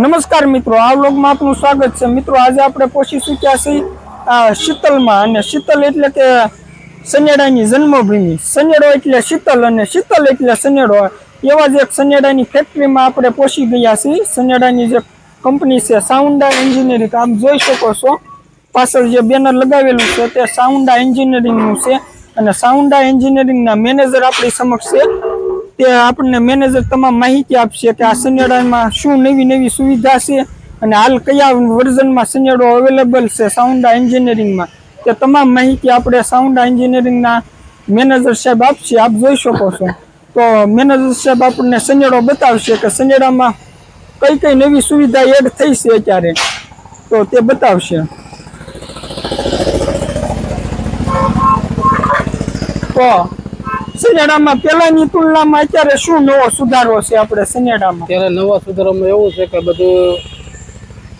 નમસ્કાર મિત્રો, આ વ્લોગમાં આપનું સ્વાગત છે. મિત્રો, આજે આપણે પહોંચી ચૂક્યા છીએ શીતલમાં. અને શીતલ એટલે કે સનેડાની જન્મભૂમિ. સનેડો એટલે શીતલ અને શીતલ એટલે સનેડો એવા જ એક સનેડાની ફેક્ટરીમાં આપણે પહોંચી ગયા છીએ. સનેડાની જે કંપની છે સાઉન્ડા એન્જિનિયરિંગ આપ જોઈ શકો છો, પાછળ જે બેનર લગાવેલું છે, તે સાઉન્ડા એન્જિનિયરિંગનું છે. અને સાઉન્ડા એન્જિનિયરિંગના મેનેજર આપણી સમક્ષ છે. તે આપણને મેનેજર તમામ માહિતી આપશે કે આ સનેડામાં શું નવી નવી સુવિધા છે અને હાલ કયા વર્ઝનમાં સનેડો અવેલેબલ છે સાઉન્ડા એન્જિનિયરિંગમાં તે તમામ માહિતી આપણે સાઉન્ડા એન્જિનિયરિંગના મેનેજર સાહેબ આપશે. આપ જોઈ શકો છો. તો મેનેજર સાહેબ આપણને સનેડો બતાવશે કે સનેડામાં કઈ કઈ નવી સુવિધા એડ થઈ છે અત્યારે. તો તે બતાવશે. તો સનેડામાં પેલાની તુલનામાં અત્યારે શું નવો સુધારો છે આપણે સનેડામાં ત્યારે નવા સુધારામાં એવું છે કે બધું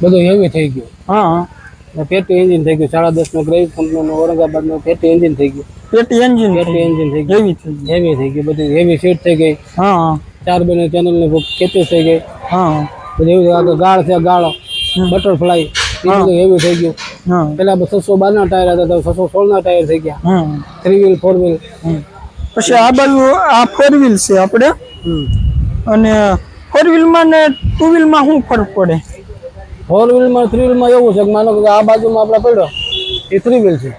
બધું હેવી થઈ ગયું. હા. ને પેટી એન્જિન થઈ ગયું. સાડા દસનું ગ્રેવિસ કંપનીનું ઔરંગાબાદનું પેટી એન્જિન થઈ ગયું. પેટી એન્જિન પેટી એન્જિન થઈ ગયું. હેવી થઈ ગયું. હેવી થઈ ગયું. બધી હેવી સીટ થઈ ગઈ. હા. ચાર બેની ચેનલની ખેતી થઈ ગઈ. હા. બધી એવી આગળ ગાળ છે ગાળ. બટરફ્લાય એ બધું હેવી થઈ ગયું. પેલા છસો બારના ટાયર હતા છસો સોળ ના ટાયર થઈ ગયા. થ્રી વ્હીલ ફોર વ્હીલ પછી આ બાજુ આ ફોર વ્હીલ છે આપણે. અને ફોર વ્હીલમાં ને ટુ વ્હીલમાં શું ફરક પડે? ફોર વ્હીલમાં થ્રી વ્હીલમાં એવું છે કે માનો કે આ બાજુમાં આપણે પડ્યો એ થ્રી વ્હીલ છે.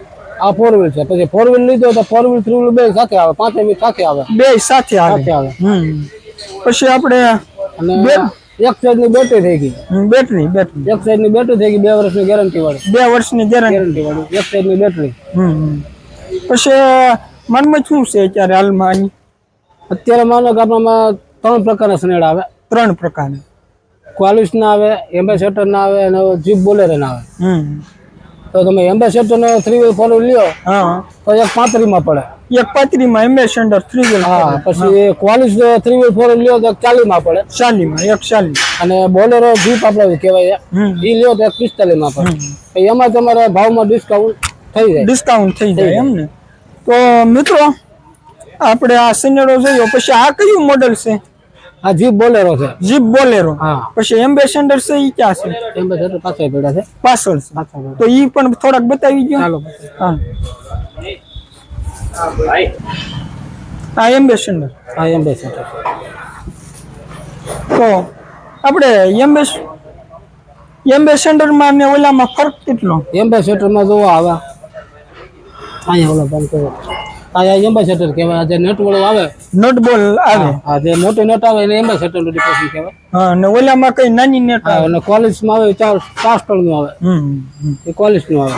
આ ફોર વ્હીલ છે. પછી ફોર વ્હીલ લીધો તો ફોર વ્હીલ થ્રી વ્હીલ બે સાથે આવે. પાંચે મિનિટ સાથે આવે. બે સાથે આવે. આવે. પછી આપણે અને એક સાઈડની બેટરી થઈ ગઈ. બેટરી બેટરી એક સાઈડની બેટરી થઈ ગઈ બે વર્ષની ગેરંટી વાળી. બે વર્ષની ગેરંટી ગેરંટી વાળી. એક સાઈડની બેટરી પછી મનમાં શું છે અત્યારે હાલમાં અહીં અત્યારે માનો કે આપણામાં ત્રણ પ્રકારના સનેડા આવે. ત્રણ પ્રકારની. ક્વાલિસ ના આવે એમ્બેસેટર ના આવે અને જીપ બોલેરો ના આવે તો તમે એમ્બેસેટર ને થ્રી વ્હીલ ફોર વ્હીલ લ્યો તો એક પાંત્રીમાં પડે. એક પાત્રીમાં એમ્બેસેન્ડર થ્રી વ્હીલ હા પછી Qualis three wheel four wheel લ્યો તો એક ચાલીસમાં પડે. ચાલીમાં એક ચાલી અને બોલેરો જીપ આપણે કહેવાય. એ લ્યો તો એક પિસ્તાલીસમાં પડે. એમાં તમારે ભાવમાં ડિસ્કાઉન્ટ થઈ જાય. ડિસ્કાઉન્ટ થઈ જાય. એમ ને? તો મિત્રો આપણે આ સનેડો જોયો પછી આ કયું મોડલ છે? આ જીપ બોલેરો છે. Jeep Bolero. પછી એમ્બેસેન્ડર છે એ ક્યાં છે? એમ્બેસેન્ડર પાછળ પડ્યા છે. પાછળ છે. તો ઈ પણ થોડાક બતાવી ગયો ચાલો. હા. આ એમ્બેસેન્ડર આ એમ્બેસેન્ડર તો આપણે એમ્બેસ એમ્બેસેન્ડરમાં ને ઓલામાં ફરક કેટલો? એમ્બેસેટરમાં જોવા આવે. અહીંયા ઓલો બંધ અહીંયા એમ્બેસેટર કહેવાય. આ જે નટ વાળું આવે. નટ બોલ આવે. આ જે મોટો નટ આવે એને એમ્બેસેટરનું ડિપોઝિટ કહેવાય. હા ને ઓલામાં કઈ નાની નેટ હા, આવે? અને કોલેજમાં આવે ચાર ચાર સ્ટોલનું આવે. એ કોલેજનું આવે.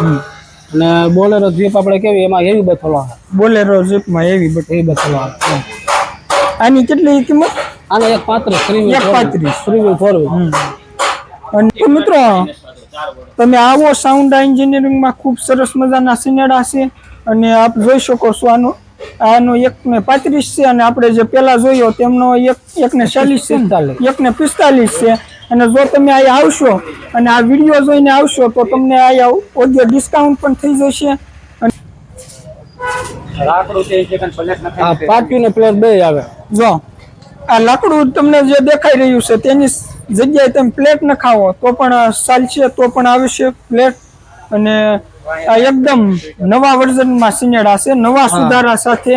અને બોલેરો જીપ આપણે કેવી એમાં હેવી બથલો આવે. બોલેરો જીપમાં એવી બટ હેવી બથલો આવે. આની કેટલી કિંમત? આને એક પાત્ર થ્રી એક પાંત્રીસ. વ્હીલ ફોર અને મિત્રો તમે આવો સાઉન્ડ એન્જિનિયરિંગમાં ખૂબ સરસ મજાના સિનેડા છે. અને આપ જોઈ શકો છો આનો આનો એક ને પાંત્રીસ છે અને આપણે જે પેલા જોયો તેમનો એક એક ને ચાલીસ છે પિસ્તાલીસ. એક ને પિસ્તાલીસ છે. અને જો તમે અહીંયા આવશો અને આ વીડિયો જોઈને આવશો તો તમને અહીંયા ઓડિયો ડિસ્કાઉન્ટ પણ થઈ જશે. ને પ્લેયર બે આવે. જો આ લાકડું તમને જે દેખાઈ રહ્યું છે તેની જગ્યાએ તમે પ્લેટ નખાવો તો પણ ચાલશે તો પણ આવશે પ્લેટ. અને આ એકદમ નવા વર્ઝનમાં સિનેડા છે નવા સુધારા સાથે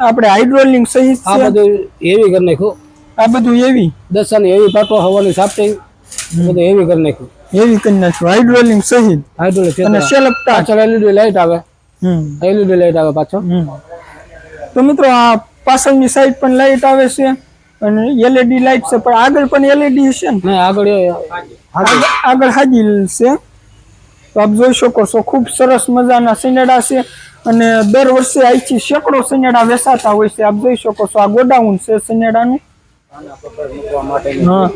આપણે હાઇડ્રોલિંગ સહિત આ બધું હેવી કરી નાખ્યું આ બધું એવી? દસાની એવી પાટો હવાની સાફટિંગ બધું એવી કરી નાખ્યું એવી કરી નાખ્યું હાઇડ્રોલિંગ સહિત. હાઇડ્રોલિંગ અને સેલપ ચાલ પાછળ એલઈડી લાઇટ આવે. હમ. એલઈડી લાઇટ આવે પાછો તો મિત્રો આ પાછળની સાઈડ પણ લાઈટ આવે છે અને એલઈડી લાઈટ છે પણ આગળ પણ એલઈડી છે ને? આગળ આગળ હાજી છે. તો આપ જોઈ શકો છો, ખૂબ સરસ મજાના સિનેડા છે અને દર વર્ષે અહીંથી સેંકડો સિનેડા વેચાતા હોય છે. આપ જોઈ શકો છો, આ ગોડાઉન છે સિનેડાનું હા,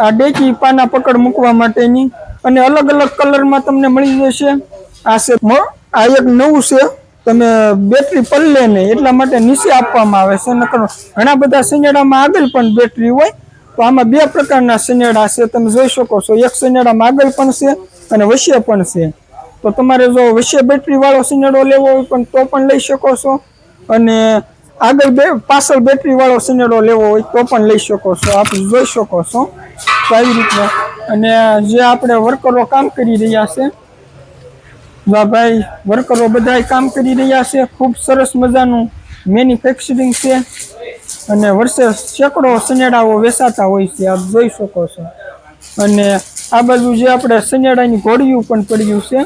આ ડેકી પાના પકડ મૂકવા માટેની અને અલગ અલગ કલરમાં તમને મળી જશે. આ છે આ એક નવું છે. તમે બેટરી પલ્લે નહીં એટલા માટે નીચે આપવામાં આવે છે. નકર ઘણા બધા સિનેડામાં આગળ પણ બેટરી હોય. તો આમાં બે પ્રકારના સિનેડા છે. તમે જોઈ શકો છો, એક સિનેડામાં આગળ પણ છે અને વશ્ય પણ છે. તો તમારે જો વશ્ય બેટરીવાળો સિનેડો લેવો હોય પણ તો પણ લઈ શકો છો. અને આગળ બે પાછળ બેટરીવાળો સિનેડો લેવો હોય તો પણ લઈ શકો છો. આપ જોઈ શકો છો તો આવી રીતના અને જે આપણે વર્કરો કામ કરી રહ્યા છે ભાઈ વર્કરો બધા કામ કરી રહ્યા છે, ખૂબ સરસ મજાનું મેન્યુફેક્ચરિંગ છે. અને વર્ષે સેંકડો સનેડાઓ વેચાતા હોય છે, આપ જોઈ શકો છો. અને આ બાજુ જે આપણે સનેડાની ઘોડિયું પણ પડ્યું છે.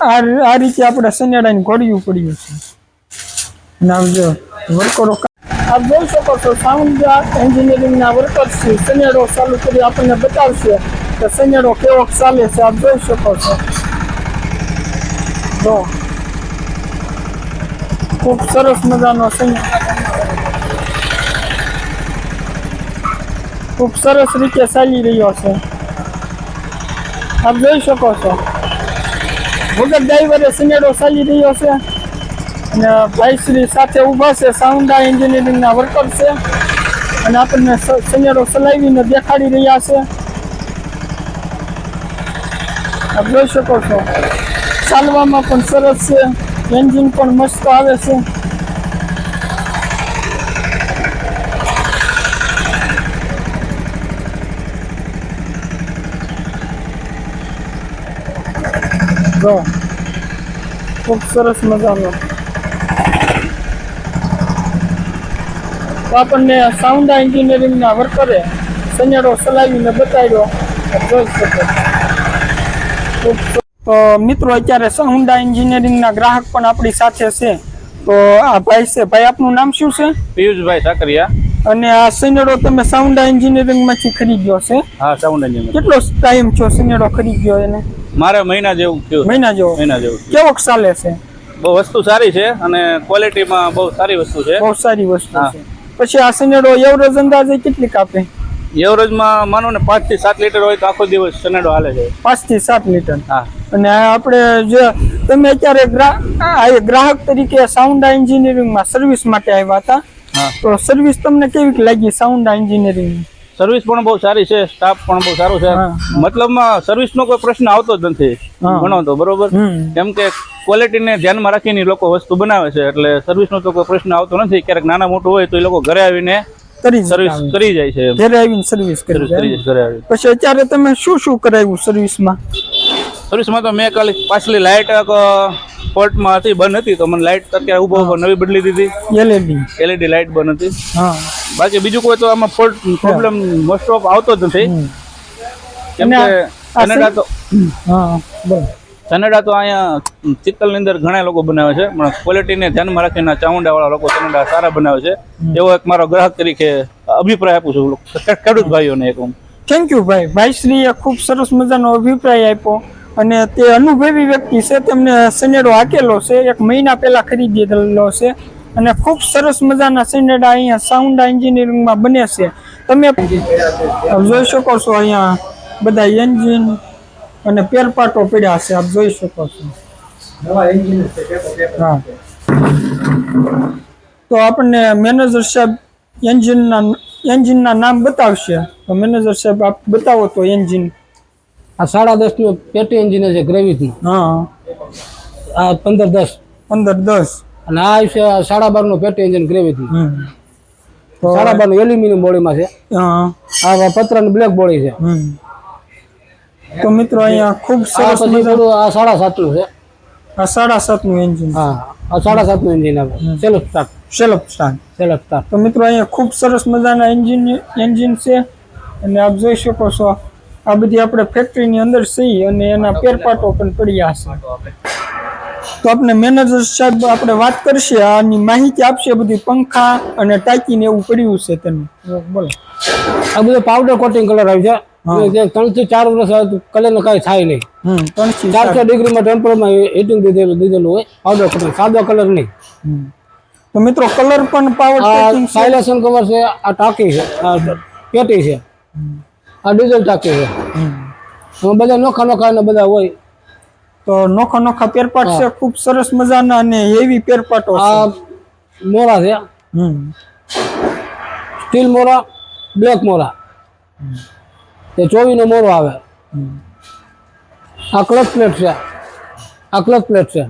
આ રીતે આપણે સનેડાની ઘોડિયું પડ્યું છે. અને આમ વર્કરો આપ જોઈ શકો છો, સાઉન્ડ એન્જિનિયરિંગના વર્કર છે સનેડો ચાલુ કરી આપણને બતાવશે કે સનેડો કેવો ચાલે છે, આપ જોઈ શકો છો. જો, ખૂબ સરસ મજાનો સનેડો ખૂબ સરસ રીતે ચાલી રહ્યો છે. આપ જોઈ શકો છો. વગર ડ્રાઈવરે સિનેડો ચાલી રહ્યો છે. અને ભાઈશ્રી સાથે ઊભા છે. સાઉન્ડા એન્જિનિયરિંગના વર્કર છે. અને આપણને સિનેડો ચલાવીને દેખાડી રહ્યા છે. આપ જોઈ શકો છો. ચાલવામાં પણ સરસ છે. એન્જિન પણ મસ્ત આવે છે. જો ખૂબ સરસ મજાનો તો આપણને સાઉન્ડ એન્જિનિયરિંગના વર્કરે સનેડો ચલાવીને બતાવ્યો જોઈ શકો તો મિત્રો અત્યારે સાઉન્ડ એન્જિનિયરિંગના ગ્રાહક પણ આપણી સાથે છે તો આ ભાઈ છે ભાઈ આપનું નામ શું છે પિયુષભાઈ સાકરિયા અને આ સનેડો તમે સાઉન્ડ એન્જિનિયરિંગમાંથી ખરીદ્યો છે હા સાઉન્ડ એન્જિનિયરિંગ કેટલો ટાઈમ છો સનેડો ખરીદ્યો એને મારે મહિના જેવું થયું. મહિના જેવો. મહિના જેવું કેવો ચાલે છે? બહુ વસ્તુ સારી છે અને ક્વોલિટીમાં બહુ સારી વસ્તુ છે. બહુ સારી વસ્તુ છે. પછી આ સનેડો એવરેજ અંદાજે કેટલી કાપે એવરેજમાં માનો ને પાંચથી સાત લીટર હોય તો આખો દિવસ સનેડો હાલે છે. પાંચથી સાત લીટર. હા. અને આપણે જે તમે અત્યારે ગ્રાહક તરીકે સાઉન્ડ એન્જિનિયરિંગમાં સર્વિસ માટે આવ્યા હતા. તો સર્વિસ તમને કેવી લાગી સાઉન્ડ એન્જિનિયરિંગ સર્વિસ પણ બહુ સારી છે સ્ટાફ પણ બહુ સારો છે. મતલબમાં સર્વિસનો કોઈ પ્રશ્ન આવતો જ નથી. ઘણો તો બરોબર? કેમ કે ક્વોલિટીને ધ્યાનમાં રાખીને લોકો વસ્તુ બનાવે છે એટલે સર્વિસનો તો કોઈ પ્રશ્ન આવતો નથી. ક્યારેક નાના મોટું હોય તો એ લોકો ઘરે આવીને સર્વિસ સર્વિસ કરી જાય છે ઘરે આવીને સર્વિસ કરી જાય ઘરે પછી અત્યારે તમે શું શું કરાવ્યું સર્વિસમાં સર્વિસમાં તો મેં કાલે પાછલી લાઇટ પોર્ટમાં હતી બંધ હતી તો મને લાઇટ અત્યારે ઊભો ઊભો નવી બદલી દીધી. એલઈડી એલઈડી લાઇટ બંધ હતી. હા. બાકી બીજું કોઈ તો આમાં ફોલ્ટ પ્રોબ્લેમ મોસ્ટ ઓફ આવતો જ નથી. કેમ કે કનેડા તો હા બરાબર કનેડા તો અહીંયા ચિત્તલની અંદર ઘણા લોકો બનાવે છે પણ ક્વોલિટીને ધ્યાનમાં રાખીને ચામુંડાવાળા લોકો કનેડા સારા બનાવે છે. એવો એક મારો ગ્રાહક તરીકે અભિપ્રાય આપું છું. ખેડૂત ભાઈઓને એક હું થેન્ક યુ ભાઈ. ભાઈશ્રીએ ખૂબ સરસ મજાનો અભિપ્રાય આપ્યો. અને તે અનુભવી વ્યક્તિ છે તેમને સનેડો હાકેલો છે એક મહિના પહેલાં ખરીદેલો છે અને ખૂબ સરસ મજાના સનેડા અહીંયા સાઉન્ડ એન્જિનિયરિંગમાં બને છે. તમે જોઈ શકો છો અહીંયા બધા એન્જિન અને પેરપાટો પડ્યા છે આપ જોઈ શકો છો. હા. તો આપણને મેનેજર સાહેબ એન્જિનના એન્જિનના નામ બતાવશે. તો મેનેજર સાહેબ આપ બતાવો તો એન્જિન આ સાડા દસનું પેટી એન્જિન છે ગ્રેવિટનું હા. આ પંદર દસ. પંદર દસ. અને આ છે સાડા બારનું પેટી એન્જિન ગ્રેવિટનું નું સાડા બારનું એલ્યુમિનિયમ બોડીમાં છે. આ પત્રની બ્લેક બોડી છે. તો મિત્રો અહીંયા ખૂબ સરસ આ સાડા સાતનું છે. આ સાડા સાતનું એન્જિન. હા આ સાડા સાતનું એન્જિન આવે. Self start self start self start તો મિત્રો અહીંયા ખૂબ સરસ મજાના એન્જિન એન્જિન છે. અને આપ જોઈ શકો છો આ બધી આપણે ફેક્ટરીની અંદર સી અને એના પેરપાટો પણ પડ્યા છે. તો આપણે મેનેજર સાહેબ આપણે વાત કરશે આની માહિતી આપશે બધી પંખા અને ટાંકીને એવું પડ્યું છે તેનું. બોલો. આ બધું પાવડર કોટિંગ કલર આવી છે. ત્રણથી ચાર વર્ષ કલરનું કઈ થાય નહીં. હમ ડિગ્રી માં ટેમ્પરમાં હીટિંગ દીધેલું દીધેલું હોય પાવડર કોટિંગ સાદો કલર નહીં. તો મિત્રો કલર પણ પાવડર સાયલેશન કવર છે? આ ટાંકી છે પેટી છે. આ ડીઝલ ટાંકી છે. બધા નોખા નોખા ને બધા હોય. તો નોખા નોખા પેરપાટ છે ખૂબ સરસ મજાના અને એવી પેરપાટો આ મોરા છે. હમ. સ્ટીલ મોરા બ્લેક મોરા. એ ચોવીનો મોરો આવે. આ ક્લચ પ્લેટ છે. આ ક્લચ પ્લેટ છે.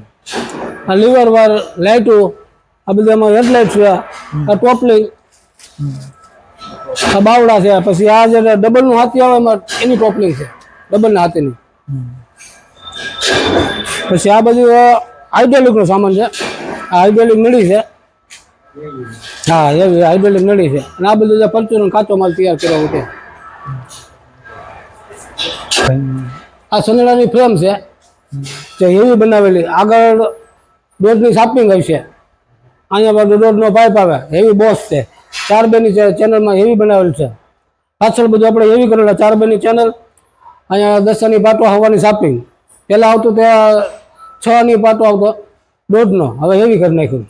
આ લીવર વાર લાઇટો આ બધા એમાં હેડલાઇટ છે આ ટોપલિંગ આ બાવડા છે પછી આ જે ડબલનું હાથી આવે એમાં એની ટોપલિંગ છે ડબલ ના હાથીની. પછી આ બધું હાઇડ્રોલિક નો સામાન છે, આ હાઇડ્રોલિક નળી છે. હા એવી હાઇડ્રોલિક નળી છે. અને આ બધું જે પરચુનો કાચો માલ તૈયાર કર્યો છે. આ સનેડાની ફ્રેમ છે, જે એવી બનાવેલી. આગળ દોઢની સાપિંગ હશે અહીંયા દોઢનો પાઇપ આવે, એવી બોસ છે. ચાર બેની ચેનલમાં એવી બનાવેલ છે. પાછળ બધું આપણે એવી કરેલા, ચાર બેની ચેનલ અહીંયા દસની પાટો હવાની સાપિંગ પહેલાં આવતું ત્યાં છની પાટો આવતો, દોઢનો. હવે એવી કરી નાખ્યું.